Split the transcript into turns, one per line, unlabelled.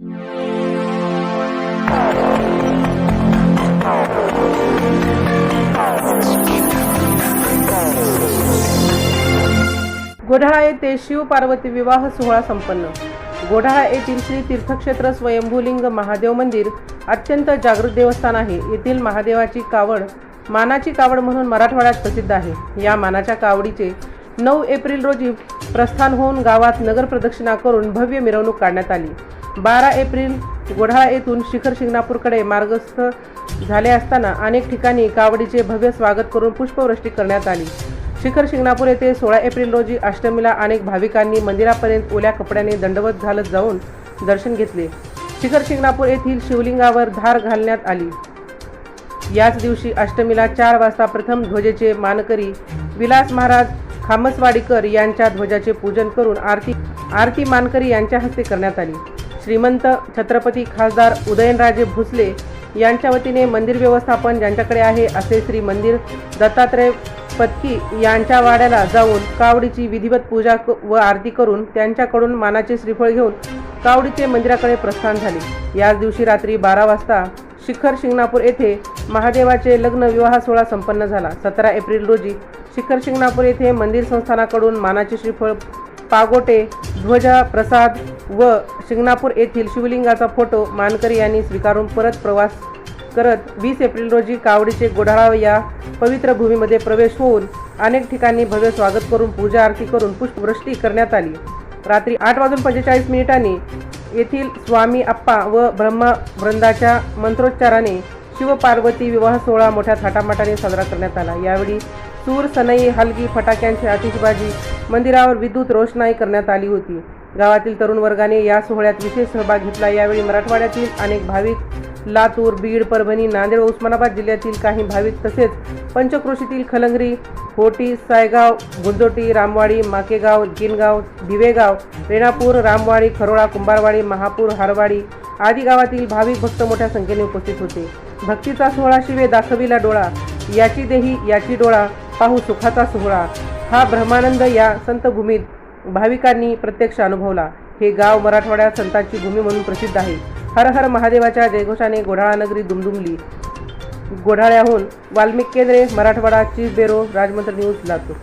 गोढाळा येथे शिव पार्वती विवाह सोहळा संपन्न. गोढाळा येथील श्री तीर्थक्षेत्र स्वयंभूलिंग महादेव मंदिर अत्यंत जागृत देवस्थान आहे. येथील महादेवाची कावड मानाची कावड म्हणून मराठवाड्यात प्रसिद्ध आहे. या मानाच्या कावडीचे नऊ एप्रिल रोजी प्रस्थान होऊन गावात नगर प्रदक्षिणा करून भव्य मिरवणूक काढण्यात आली. बारा एप्रिल गोढाळा येथून शिखर शिंगणापूरकडे मार्गस्थ झाले असताना अनेक ठिकाणी कावडीचे भव्य स्वागत करून पुष्पवृष्टी करण्यात आली. शिखर शिंगणापूर येथे सोळा एप्रिल रोजी अष्टमीला अनेक भाविकांनी मंदिरापर्यंत ओल्या कपड्याने दंडवत घालत जाऊन दर्शन घेतले. शिखर शिंगणापूर येथील शिवलिंगावर धार घालण्यात आली. याच दिवशी अष्टमीला चार वाजता प्रथम ध्वजेचे मानकरी विलास महाराज खामसवाडीकर यांच्या ध्वजाचे पूजन करून आरती आरती मानकरी यांच्या हस्ते करण्यात आली. श्रीमंत छत्रपती खासदार उदयनराजे भोसले यांच्या वतीने मंदिर व्यवस्थापन ज्यांच्याकडे आहे असे श्री मंदिर दत्तात्रय पत्की यांच्या वाड्याला जाऊन कावडीची विधिवत पूजा क- व आरती करून त्यांच्याकडून मानाचे श्रीफळ घेऊन कावडीचे मंदिराकडे प्रस्थान झाले. याच दिवशी रात्री बारा वाजता शिखर शिंगणापूर येथे महादेवाचे लग्न विवाह सोहळा संपन्न झाला. सतरा एप्रिल रोजी शिखर शिंगणापूर येथे मंदिर संस्थानाकडून मानाचे श्रीफळ पागोटे ध्वजा प्रसाद व शिंगणापूर येथील शिवलिंगाचा फोटो मानकरी यांनी स्वीकारून परत प्रवास करत वीस एप्रिल रोजी कावडीचे गोढाळा या पवित्र भूमीमध्ये प्रवेश होऊन अनेक ठिकाणी भव्य स्वागत करून पूजा आरती करून पुष्पवृष्टी करण्यात आली. रात्री आठ वाजून पंचेचाळीस मिनिटांनी येथील स्वामी आप्पा व ब्रह्मा वृंदाच्या मंत्रोच्चाराने शिवपार्वती विवाह सोहळा मोठ्या थाटामाटाने साजरा करण्यात आला. यावेळी सूर सनई हलगी फटाक्यांची आतिषबाजी मंदिरावर विद्युत रोषणाई करण्यात आली होती. गावातील तरुण वर्गाने या सोहळ्यात विशेष सहभाग घेतला. यावेळी मराठवाड्यातील अनेक भाविक लातूर बीड परभणी नांदेड उस्मानाबाद जिल्ह्यातील काही भाविक तसेच पंचक्रोशीतील खलंगरी होटी सायगाव गुंजोटी रामवाडी माकेगाव गिनगाव दिवेगाव रेणापूर रामवाडी खरोळा कुंभारवाडी महापूर हारवाडी आदी गावातील भाविक भक्त मोठ्या संख्येने उपस्थित होते. भक्तीचा सोहळा शिवे दाखविला डोळा. याची देही याची डोळा पाहू सुखाचा सोहळा. हा ब्रह्मानंद या संतभूमीत भाविकांनी प्रत्यक्ष अनुभवला. हे गाव मराठवाड्यात संतांची भूमी म्हणून प्रसिद्ध आहे. हर हर महादेवाच्या जयघोषाने गोढाळा नगरी दुमदुमली. गोढाळ्याहून वाल्मिक केंद्रे मराठवाडा चीफ बेरो राजमंत्र न्यूज लातूर.